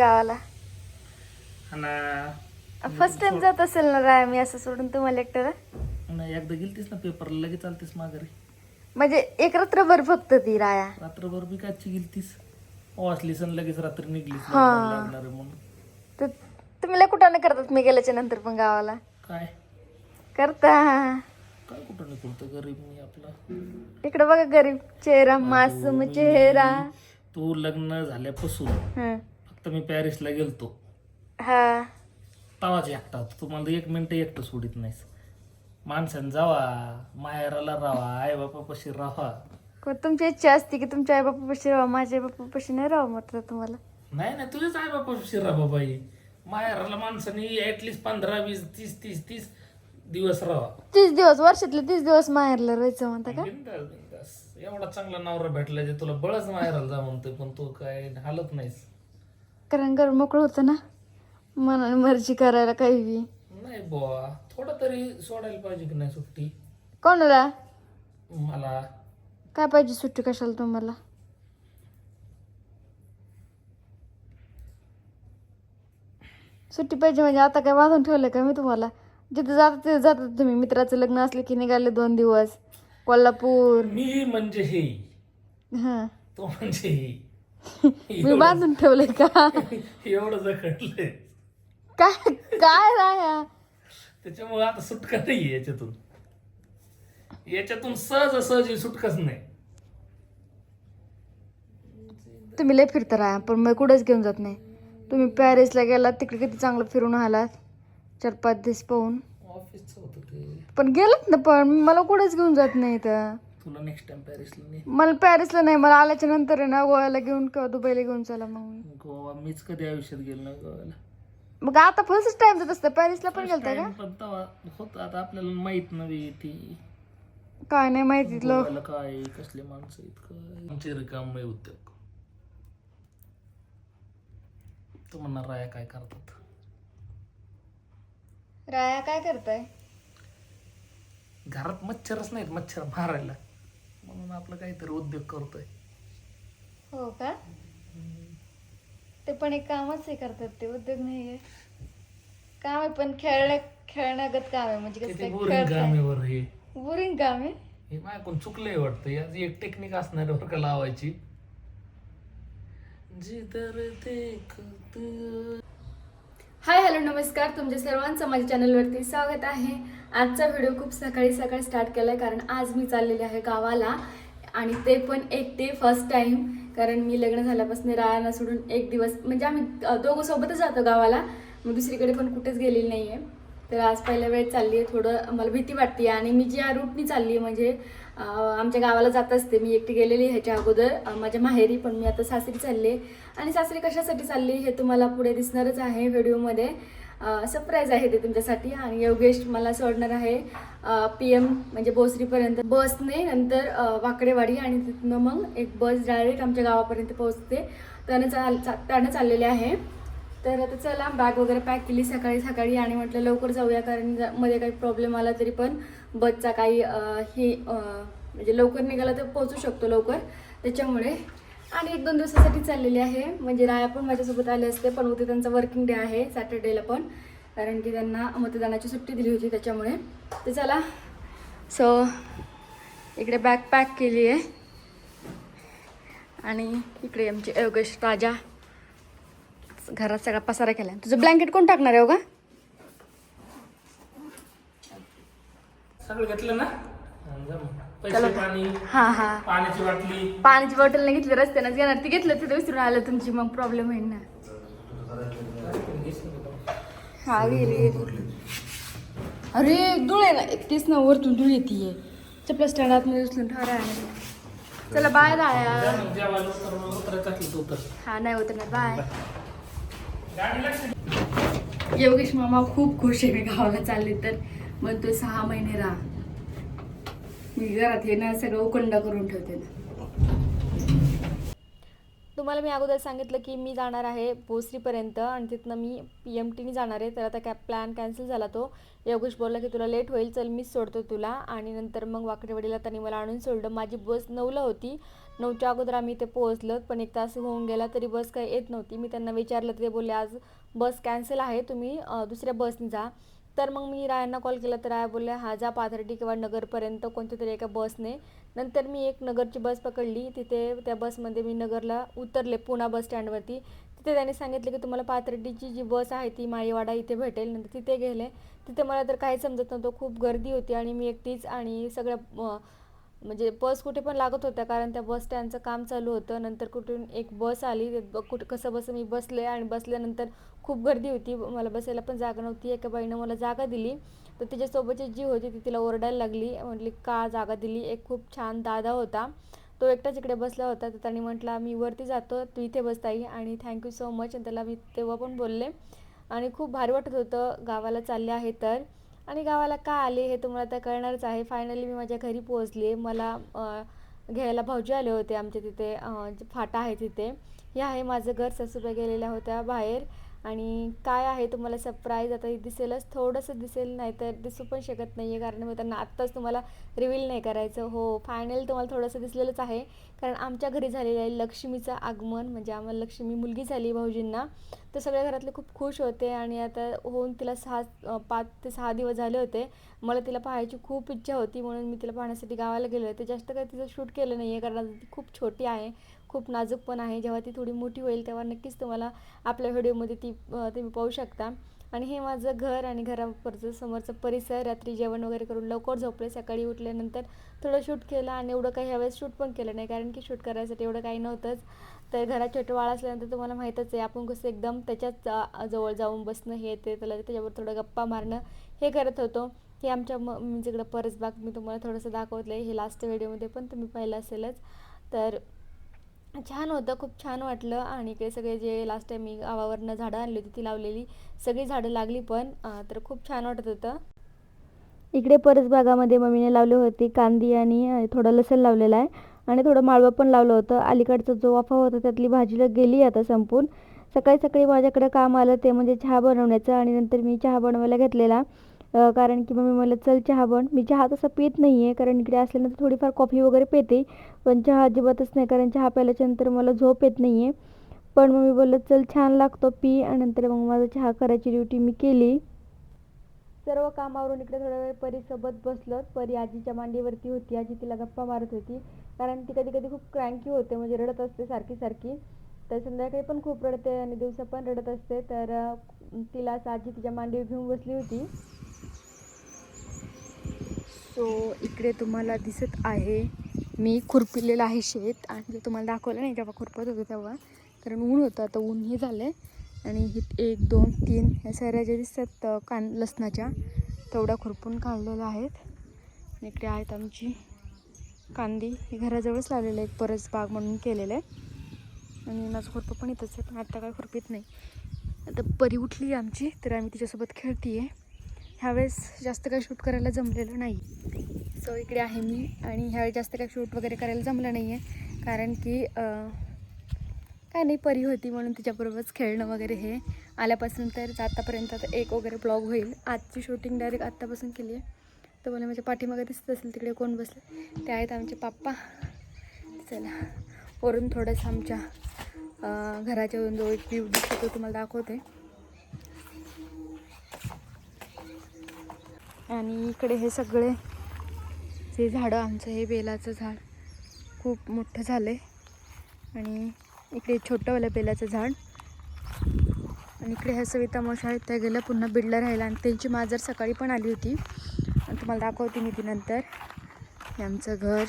आहे मी गावाला first time जात असेल ना राय मी असं सोडून तुम्हाला एकट्याला नाही एकदा गेलतीस ना पेपरला लगेच चालतेस माघारी. म्हणजे एक रात्रभर फक्त ती राया. रात्रभर बी काची गेलतीस? वाचलीस आणि लगेच रात्री निघलीस. लागणार आहे म्हणून. तर तुम्ही लय कुठं नाही करतात मी गेल्याच्यानंतर पण गावाला. काय? करता. काय कुठं नाही गरीब मी आपला. इकडे बघा गरीब चेहरा मासूम चेहरा. तू लग्न झाल्यापासून फक्त मी पॅरिसला गेलतो. हा. तवाच एकटा होतो. तुम्हाला एक मिनिट एकटं सोडित नाहीस. माणसानं जावा माहेराला राहा आई बापापाशी राहा को- तुमची इच्छा असते की तुमच्या आई बापापाशी राहा माझ्या आई बापापाशी नाही राहा म्हटलं तुम्हाला. नाही नाही तुझ्याच आई बापापाशी राहा बाबाई माहेराला माणसाने ऍटलिस्ट पंधरा वीस तीस तीस तीस दिवस राहा तीस दिवस वर्षातले तीस दिवस माहेरला राहायचं म्हणता का. एवढा चांगला नवरा भेटला जे तुला बळच माहेराला जा म्हणतोय पण तू काय हालत नाहीस. कारण घर मोकळं होतं ना. मनाने मर्जी करायला काही बी. नाही बुवा थोडं तरी सोडायला पाहिजे की नाही सुट्टी? कोणाला? मला. काय पाहिजे सुट्टी कशाला तुम्हाला? सुट्टी पाहिजे म्हणजे आता काय वाजून ठेवलं का मी तुम्हाला? जिथे जातात तिथे जातात तुम्ही. मित्राचं लग्न असलं की निघाले दोन दिवस. कोल्हापूर. मी म्हणजे हे. हां. तो म्हणजे हे. मी बांधून ठेवलंय का? एवढं जखडलंय काय काय राया त्याच्यामुळे आता सुटका नाही याच्यातून. याच्यातून सहज सहज सुटकाच नाही. तुम्ही लय फिरता राहा पण मी कुठेच घेऊन जात नाही. तुम्ही पॅरिसला गेलात तिकडे किती चांगलं फिरून आलात? चार पाच दिवस पाहून. ऑफिसचं होतं ते. पण गेलात ना पण मला कुठेच घेऊन जात नाही तर तुला नेक्स्ट टाइम पॅरिसला नाही मला पॅरिसला नाही मला आल्याच्यानंतर आहे ना गोव्याला घेऊन किंवा दुबईला घेऊन चला मग गोवा मीच कधी आयुष्यात गेलो नाही गोव्याला. मग आता फर्स्ट टाइम जात असतं पॅरिसला पण गेलता का? पण तेव्हा होत आता आपल्याला माहीत नव्हे ती. काय नाही माहिती गोव्याला काय कसले माणसं काय आमचे रिकामे उद्योग. तू म्हणणार राया काय करतात? राया काय करताय? घरात मच्छरच नाहीत मच्छर मारायला. म्हणून आपलं काहीतरी उद्योग करतोय. हो का? ते पण एक कामच हे करतात ते उद्योग नाहीये. काम आहे पण खेळण्या खेळण्यागत काम आहे म्हणजे कसं किती बोरिंग काम खेळताय? आहे बरं हे. बोरिंग काम आहे? हे माझ्याकडून चुकलंय वाटतं. याची एक टेक्निक असणार बरं का लावायची. जिधर देखत हाय हॅलो नमस्कार. तुमच्या सर्वांचं माझ्या चॅनलवरती स्वागत आहे. आजचा व्हिडिओ खूप सकाळी सकाळी स्टार्ट केला आहे कारण आज मी चाललेले आहे गावाला आणि ते पण एकटे फर्स्ट टाईम कारण मी लग्न झाल्यापासून रायाला सोडून एक दिवस म्हणजे आम्ही दोघं सोबतच जातो गावाला. मग दुसरीकडे पण कुठेच गेलेली नाही आहे तर आज पहिल्या वेळेस चालली आहे थोडं मला भीती वाटते आणि मी ज्या रूटनी चालली आहे म्हणजे आमच्या गावाला जात असते. मी एकटी गेलेली ह्याच्या अगोदर माझ्या माहेरी पण मी आता सासरी चालली आहे आणि सासरी कशासाठी चालली हे तुम्हाला पुढे दिसणारच आहे व्हिडिओमध्ये. सरप्राईज आहे ते तुमच्यासाठी. आणि योगेश मला सोडणार आहे पी एम म्हणजे बोसरीपर्यंत बसने नंतर वाकडेवाडी आणि तिथनं मग एक बस डायरेक्ट आमच्या गावापर्यंत पोहोचते. त्यानं चाल चा- त्यानं चाललेले आहे. तर आता चला बॅग वगैरे पॅक केली सकाळी सकाळी आणि म्हटलं लवकर जाऊया कारण मध्ये काही प्रॉब्लेम आला तरी पण बसचा काही हे म्हणजे लवकर निघाला तर पोहोचू शकतो लवकर. त्याच्यामुळे आणि एक दोन दिवसासाठी चाललेली आहे. म्हणजे राया पण माझ्यासोबत आले असते पण उद्या त्यांचा वर्किंग डे आहे सॅटर्डेला पण. कारण की त्यांना मतदानाची सुट्टी दिली होती त्याच्यामुळे. ते चला. सो इकडे बॅग पॅक केली आहे. आणि इकडे आमचे योगेश राजा घरात सगळा पसारा केला तुझं ब्लँकेट कोण टाकणार आहे हो का सगळं घेतलं ना? पैसे पाणी हां हां. पाण्याची बाटली. पाण्याची बॉटल नाही घेतली रस्त्यानंच घेणार. ती घेतलं तिथे विसरून आलं तुमची मग प्रॉब्लेम होईल ना. हा गेली गेली अरे धुळे ना तेच ना वरतून धूळ येते चपला स्टँड आतमध्ये उचलून ठेवा राहणार चला बाय राया. हा नाही उतरणार बाय योगेश मामा खूप खुश आहे मी गावाला चालले तर. म्हणतो सहा महिने राहा. मी घरात हे ना सगळं उकंडा करून ठेवते ना. तुम्हाला मी अगोदर सांगितलं की मी जाणार आहे भोसरीपर्यंत आणि तिथनं मी पी एम टीने जाणार आहे. तर आता कॅब प्लॅन कॅन्सल झाला तो. योगेश बोलला की तुला लेट होईल चल मीच सोडतो तुला. आणि नंतर मग वाकडेवाडीला त्यांनी मला आणून सोडलं. माझी बस नऊला होती. नऊच्या अगोदर आम्ही इथे पोहोचलो पण एक तास होऊन गेला तरी बस काही येत नव्हती. मी त्यांना विचारलं ते बोलले आज बस कॅन्सल आहे तुम्ही दुसऱ्या बसने जा. तर मग मी रायांना कॉल केला. तर राया बोलल्या हा जा पाथर्डी किंवा नगरपर्यंत कोणत्या तरी एका बसने नंतर मी एक नगरची बस पकडली. तिथे त्या बसमध्ये मी नगरला उतरले पुणा बस स्टँडवरती तिथे त्यांनी सांगितले की तुम्हाला पाथर्डीची जी बस आहे ती माळीवाडा इथे भेटेल. नंतर तिथे गेले. तिथे मला तर काही समजत नव्हतं. खूप गर्दी होती आणि मी एकटीच आणि सगळ्या म्हणजे बस कुठे पण लागत होत्या कारण त्या बस स्टँडचं काम चालू होतं. नंतर कुठून एक बस आली ब- कुठं कसं बस मी बसले आणि बसल्यानंतर खूप गर्दी होती. मला बसायला पण जागा नव्हती. एका बाईनं मला जागा दिली. तर तिच्यासोबतची जी होती ती तिला ओरडायला लागली. म्हटली का जागा दिली? एक खूप छान दादा होता. तो एकटाच इकडे बसला होता. तर त्यांनी म्हटला मी वरती जातो. तू इथे बसताई आणि थँक्यू सो मच आणि त्याला मी तेव्हा पण बोलले. आणि खूप भारी वाटत होतं. गावाला चालले आहे तर. आणि गावाला का आले हे तुम्हाला तर कळणारच आहे. फायनली मी माझ्या घरी पोहोचले मला घ्यायला भाऊजी आले होते आमच्या तिथे फाटा आहे तिथे. हे आहे माझं घर. सासूबाई गेलेल्या होत्या बाहेर. आणि काय आहे तुम्हाला सरप्राईज आता हे दिसेलच थोडंसं दिसेल नाही तर दिसू पण शकत नाही आहे कारण मी त्यांना आत्ताच तुम्हाला रिव्हील नाही करायचं. हो फायनल तुम्हाला थोडंसं दिसलेलंच आहे. कारण आमच्या घरी झालेलं आहे लक्ष्मीचं आगमन म्हणजे आम्हाला लक्ष्मी मुलगी झाली भाऊजींना. तर सगळ्या घरातले खूप खुश होते आणि आता होऊन तिला सहा पाच ते सहा दिवस झाले होते. मला तिला पाहायची खूप इच्छा होती म्हणून मी तिला पाहण्यासाठी गावाला गेले होते. जास्त काही तिचं शूट केलं नाही आहे कारण ती खूप छोटी आहे. खूप नाजूक पण आहे. जेव्हा ती थोडी मोठी होईल तेव्हा नक्कीच तुम्हाला आपल्या व्हिडिओमध्ये ती तुम्ही पाहू शकता. आणि हे माझं घर आणि घरावरचं समोरचं परिसर रात्री जेवण वगैरे करून लवकर झोपले. सकाळी उठल्यानंतर थोडं शूट केलं आणि एवढं काही ह्यावेळेस शूट पण केलं नाही. कारण की शूट करायसाठी एवढं काही नव्हतंच. तर घरात छोटं बाळ असल्यानंतर तुम्हाला माहीतच आहे आपण कसं एकदम त्याच्याच जवळ जाऊन बसणं हे ते त्याला त्याच्यावर थोडं गप्पा मारणं हे करत होतो. हे आमच्या म म्हणजे परसबाग मी तुम्हाला थोडंसं दाखवलं आहे हे लास्ट व्हिडिओमध्ये पण तुम्ही पाहिलं असेलच. तर छान होतं खूप छान वाटलं. आणि ते सगळे जे लास्ट टाईम मी गावावरनं झाडं आणली होती ती लावलेली सगळी झाडं लागली पण तर खूप छान वाटत होतं. इकडे परसबागामध्ये मम्मीने लावली होती कांदी आणि थोडं लसण लावलेलं आहे. आणि थोडं माळवं पण लावलं होतं. अलीकडचा जो वाफा होता त्यातली भाजीला गेली आता संपून. सकाळी सकाळी माझ्याकडे काम आलं ते म्हणजे चहा बनवण्याचं. आणि नंतर मी चहा बनवायला घेतलेला. कारण की मम्मी मला चल चहा बन. मी चहा तसा पित नाही आहे कारण इकडे असल्यानंतर थोडीफार कॉफी वगैरे पिते पण चहा अजिबातच नाही कारण चहा प्यायल्याच्यानंतर मला झोप येत नाही आहे पण मम्मी बोललं चल छान लागतो पी. आणि नंतर मग माझा चहा करायची ड्युटी मी केली. सर्व कामावरून इकडे थोडा वेळ परीसोबत बसलो परी आजीच्या मांडीवरती होती. आजी तिला गप्पा मारत होती. कारण ती कधी कधी खूप क्रँकी होते म्हणजे रडत असते सारखी सारखी. तर संध्याकाळी पण खूप रडते आणि दिवसा पण रडत असते. तर तिला आजी तिच्या मांडीवर घेऊन बसली होती. सो इकडे तुम्हाला दिसत आहे मी खुरपिलेलं आहे शेत. आणि ते तुम्हाला दाखवलं नाही जेव्हा खुरपत होतं तेव्हा. कारण ऊन होतं आता ऊन हे झालं आहे आणि हे एक दोन तीन ह्या साऱ्या ज्या दिसतात कान लसणाच्या तेवढ्या खुरपून काढलेल्या आहेत. आणि इकडे आहेत आमची कांदी. हे घराजवळच लावलेलं आहे एक परस बाग म्हणून केलेलं आहे. आणि माझं खुरपं पण इथंच आहे पण आत्ता काय खुरपीत नाही. आता परी उठली आहे आमची तर आम्ही तिच्यासोबत खेळते आहे ह्यावेळेस जास्त काही शूट करायला जमलेलं नाही. सो इकडे आहे मी आणि ह्यावेळेस जास्त काही शूट वगैरे करायला जमलं नाही आहे कारण की काय नाही परी होती म्हणून तिच्याबरोबरच खेळणं वगैरे हे. आल्यापासून तर आतापर्यंत आता एक वगैरे ब्लॉग होईल. आजची शूटिंग डायरेक्ट आत्तापासून केली आहे. तर मला माझ्या पाठीमागे दिसत असेल तिकडे कोण बसले? ते आहेत आमचे पप्पा. चला वरून थोडंसं आमच्या घराच्या जो एक व्ह्यू दिसतो तो तुम्हाला दाखवते. आणि इकडे हे सगळे जे झाडं आमचं हे बेलाचं झाड खूप मोठं झालं आहे आणि इकडे छोटंवालं बेलाचं झाड. आणि इकडे ह्या सविता मावशी आहेत त्या गेल्या पुन्हा बिडला राहिला आणि त्यांची माजर सकाळी पण आली होती. आणि तुम्हाला दाखवते मी ती नंतर. हे आमचं घर.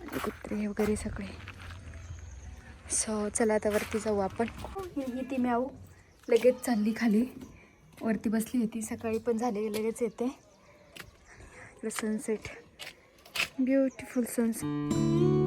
आणि कुत्रे वगैरे सगळे. सो चला आता वरती जाऊ आपण. ही ही ती म्याऊ. लगेच चालली खाली. वरती बसली होती. सकाळी पण झाले लगेच येते. इकडे सनसेट ब्युटिफुल सनसेट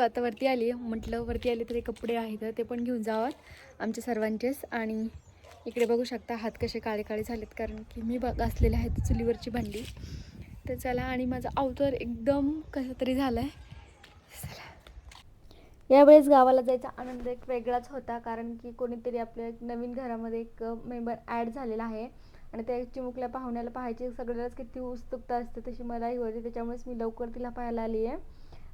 सो आता वरती आली म्हटलं वरती आली तरी कपडे आहेत ते पण घेऊन जावात आमच्या सर्वांचेच. आणि इकडे बघू शकता हात कसे काळे काळे झालेत कारण की मी बघ असलेले आहेत चुलीवरची भांडी. तर चला आणि माझा अवतार एकदम कसं तरी झाला आहे यावेळेस गावाला जायचा आनंद एक वेगळाच होता कारण की कोणीतरी आपल्या एक नवीन घरामध्ये एक मेंबर ॲड झालेला आहे. आणि त्या चिमुकल्या पाहुण्याला पाहायची सगळ्यालाच किती उत्सुकता असते तशी मलाही होती. त्याच्यामुळेच मी लवकर तिला पाहायला आली आहे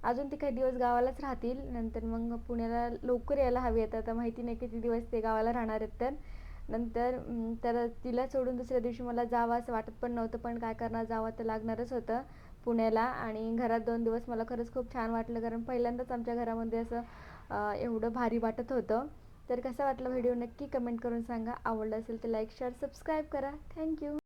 अजून ते काही दिवस गावालाच राहतील. नंतर मग पुण्याला लवकर यायला हवी आहेत. आता माहिती नाही किती दिवस ते गावाला राहणार आहेत तर. नंतर तर तिला सोडून दुसऱ्या दिवशी मला जावं असं वाटत पण नव्हतं. पण काय करणार जावं तर लागणारच होतं पुण्याला. आणि घरात दोन दिवस मला खरंच खूप छान वाटलं. कारण पहिल्यांदाच आमच्या घरामध्ये असं एवढं भारी वाटत होतं. तर कसा वाटला व्हिडिओ नक्की कमेंट करून सांगा. आवडला असेल तर लाईक शेअर सबस्क्राईब करा. Thank you.